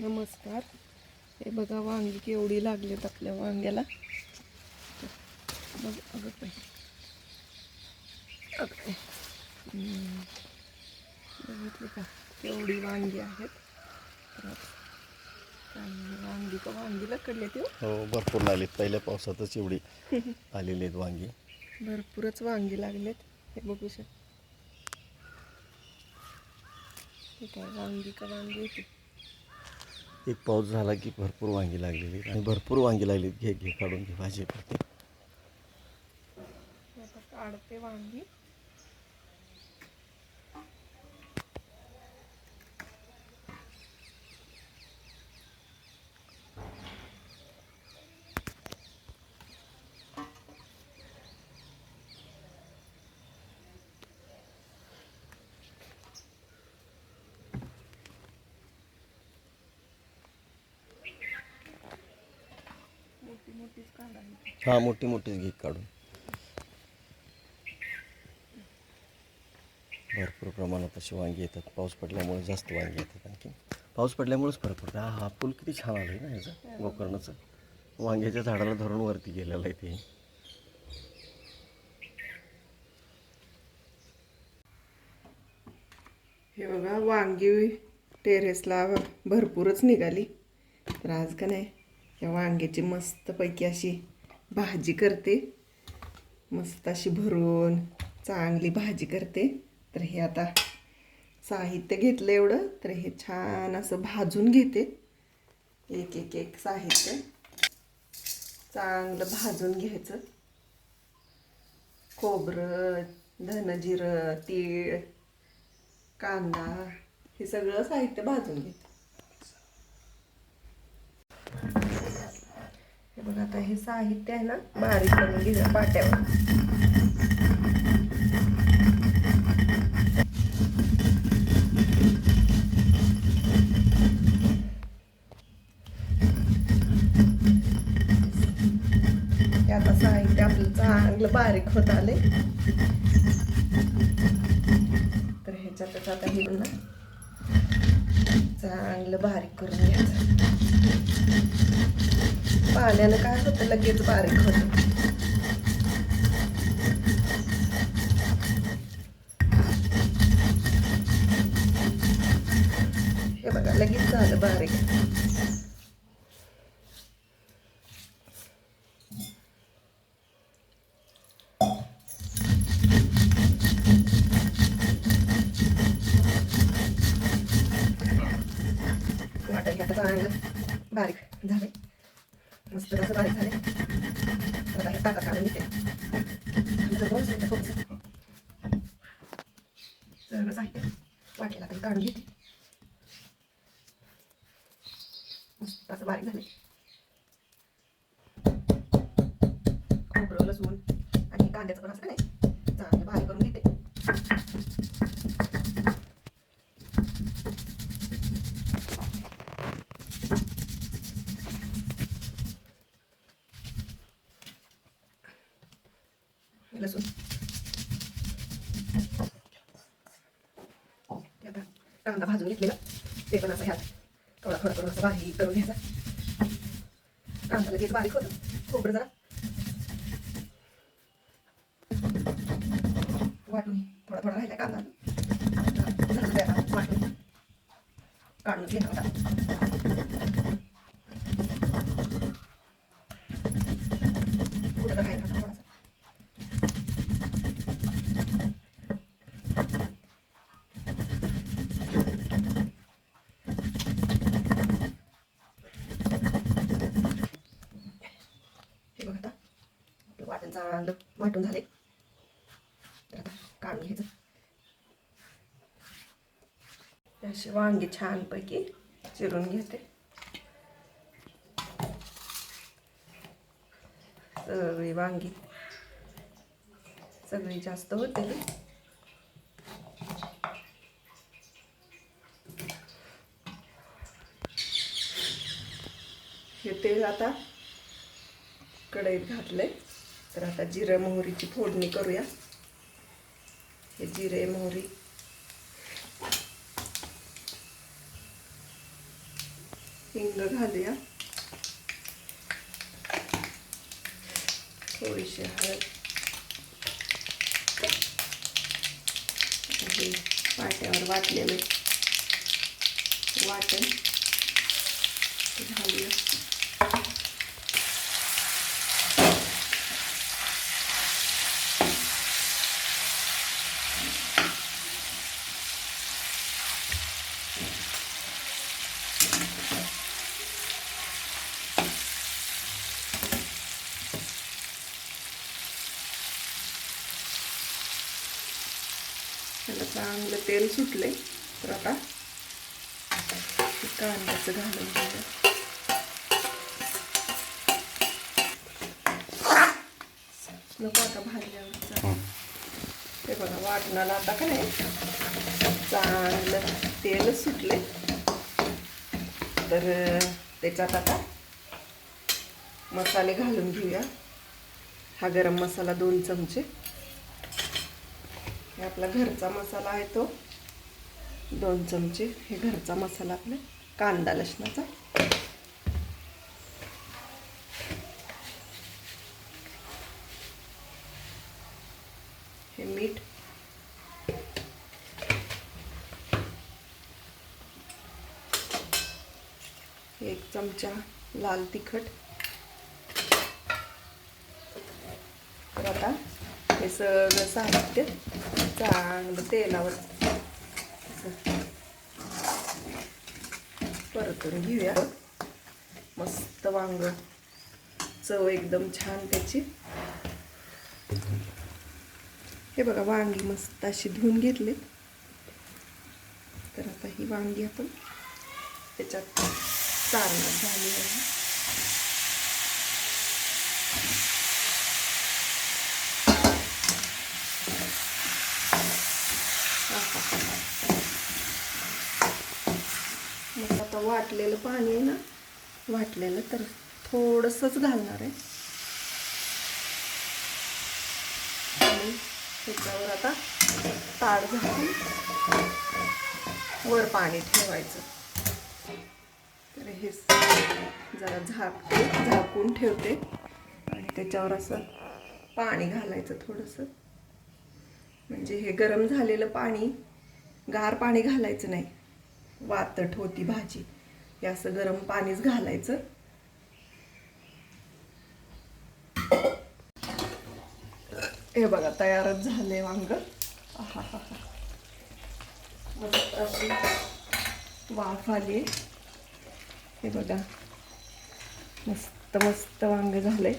नमस्कार. हे बघा वांगी केवढी लागलीत आपल्या वांग्याला. बघ अगं. हम्म. बघितली का? केवढी वांगी आहेत. वांगी का वांगी लकडले ते हो भरपूर लागलीत. पहिल्या पावसातच एवढी आलेली आहेत वांगी. भरपूरच वांगी लागलेत. हे बघू शक हे काय वांगी का वांगी होती? एक पाऊस झाला की भरपूर वांगी लागलेली आणि भरपूर वांगी लागलीत. घे घे काढून घे. भाजी काढते वांगी मोठी मोठीच हां मोठी मोठीच घे काढून. भरपूर प्रमाणात अशी वांगी येतात. पाऊस पडल्यामुळे जास्त वांगी येतात आणखी पाऊस पडल्यामुळेच फरक पडतो. हा हा पूल किती छान आलं आहे ना ह्याचं गोकर्णाचं. वांग्याच्या झाडाला धरून वरती गेलेलं आहे ते. हे बघा वांगी टेरेसला भरपूरच निघाली. तर आज का नाही? या वांग्याची मस्तपैकी अशी भाजी करते. मस्त अशी भरून चांगली भाजी करते. तर हे आता साहित्य घेतलं एवढं तर हे छान असं भाजून घेते. एक एक एक साहित्य. चांगलं भाजून घ्यायचं. खोबरं धनजिरं तीळ कांदा हे सगळं साहित्य भाजून घेते. हे बघा आता हे साहित्य आहे ना बारीक करून घे पाट्यावर. आता साहित्य आपलं चांगलं बारीक होत आले तर ह्याच्यातच आता हे ना चांगलं बारीक करून घ्यायचं पाण्यानं काय होतं? लगेच बारीक होतं. हे बघा लगेच झालं बारीक वाटेल आता चांगलं बारीक. झाले. मस्त असं बारीक झाले. आता हे टाका काढून घेते. सगळं साहित्य वाटेला तरी काढून घेते. मस्त असं बारीक झाले. खोबरं लसूण आणि कांद्याचं पण असं नाही? चांगलं बारीक करून घेते. लसूण ते कांदा भाजून घेतलेला ते पण असं ह्यात थोडा थोडा करून असं बारीक करून घ्यायचा कांदा लगेच बारीक होतं खोबरं जरा वाटून थोडा थोडा राहिला कांदा वाटून काढून घेणार होता कुठं तर राहिला होता थोडासा हे बघ आता वाटून झाले. तर आता काढून घ्यायचं. अशी वांगे छानपैकी चिरून घेते. सगळी वांगी सगळी जास्त होते हे तेल आता कढईत घातले तर आता जिरं मोहरीची फोडणी करूया. हे जिरे मोहरी. हिंग घालूया. थोडीशी हळद. हे पाट्यावर वाटलेलं वाटण. घालूया. त्याला चांगलं तेल सुटले तर आता कांद्याचं घालून घेऊया. नको आता भाजल्यावर. ते बघा वाटणाला आता का नाही चांगलं तेल सुटले तर त्याच्यात आता मसाले घालून घेऊया. हा गरम मसाला दोन चमचे. हे आपला घरचा मसाला आहे तो. दोन चमचे हे घरचा मसाला आपला कांदा लसणाचा. हे मीठ. एक चमचा लाल तिखट. तर आता हे सगळं साहित्य चांगलं तेलावर. असं परतून घेऊया. मस्त वांग. चव एकदम छान त्याची. हे बघा वांगी मस्त अशी धुवून घेतले. तर आता ही वांगी आपण त्याच्यात चारणार झाली आहे मग आता वाटलेलं पाणी आहे ना वाटलेलं तर थोडंसंच घालणार आहे. आणि त्याच्यावर आता ताड घालून वर पाणी ठेवायचं. तर हे जरा झाकते झाकून ठेवते. आणि त्याच्यावर असं पाणी घालायचं थोडंसं. म्हणजे हे गरम झालेलं पाणी गार पाणी घालायचं नाही. वातट होती भाजी. हे असं गरम पाणीच घालायचं. हे बघा तयारच झाले वांग. मस्त अशी वाफ आली. हे बघा मस्त मस्त वांग झाले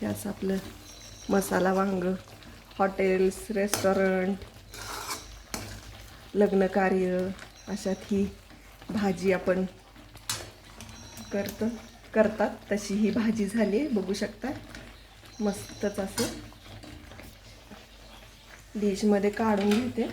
हे असं आपलं मसाला वांग हॉटेल्स रेस्टॉरंट लग्न कार्य अशात ही भाजी आपण करतो करतात. तशी ही भाजी झाली आहे बघू शकता. मस्तच असं. डिशमध्ये काढून घेते.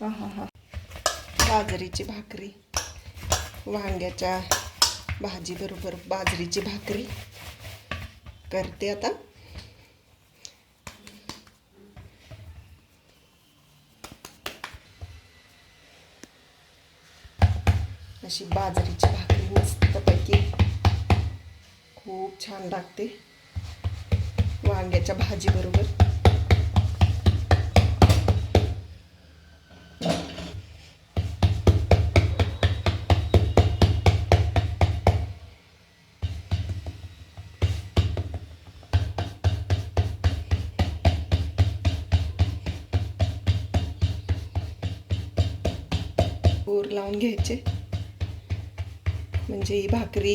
हा हा हा बाजरीची भाकरी. वांग्याच्या भाजीबरोबर बाजरीची भाकरी. करते आता. अशी बाजरीची भाकरी मस्तपैकी खूप छान लागते. वांग्याच्या भाजीबरोबर. लावून घ्यायचे. म्हणजे ही भाकरी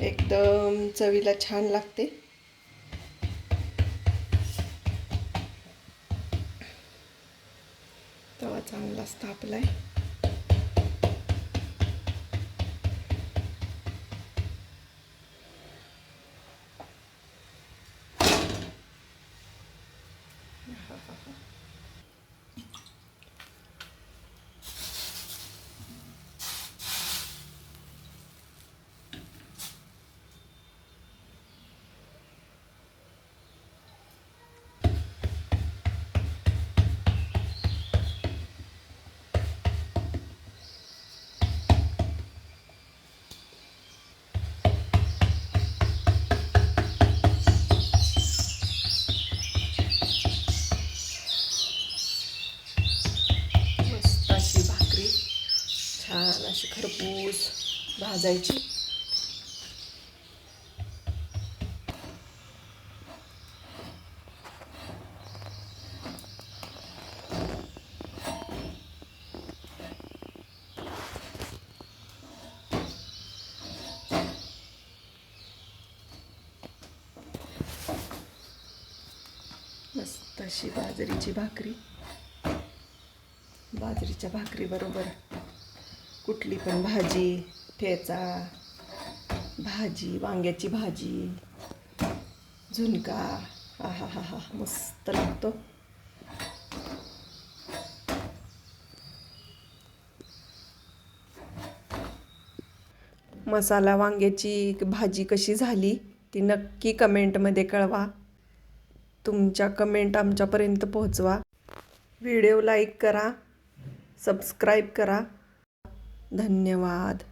एकदम चवीला छान लागते. तवा चांगला अशी खरबूज भाजायची. मस्त अशी बाजरीची भाकरी. बाजरीच्या भाकरीबरोबर कुठली पण भाजी ठेचा भाजी वांग्याची भाजी झुणका आहा हा हा मस्त लागतो. मसाला वांग्याची भाजी कशी झाली ती नक्की कमेंटमध्ये कळवा. तुमच्या कमेंट आमच्यापर्यंत पोहोचवा. व्हिडिओ लाईक करा सबस्क्राईब करा. धन्यवाद.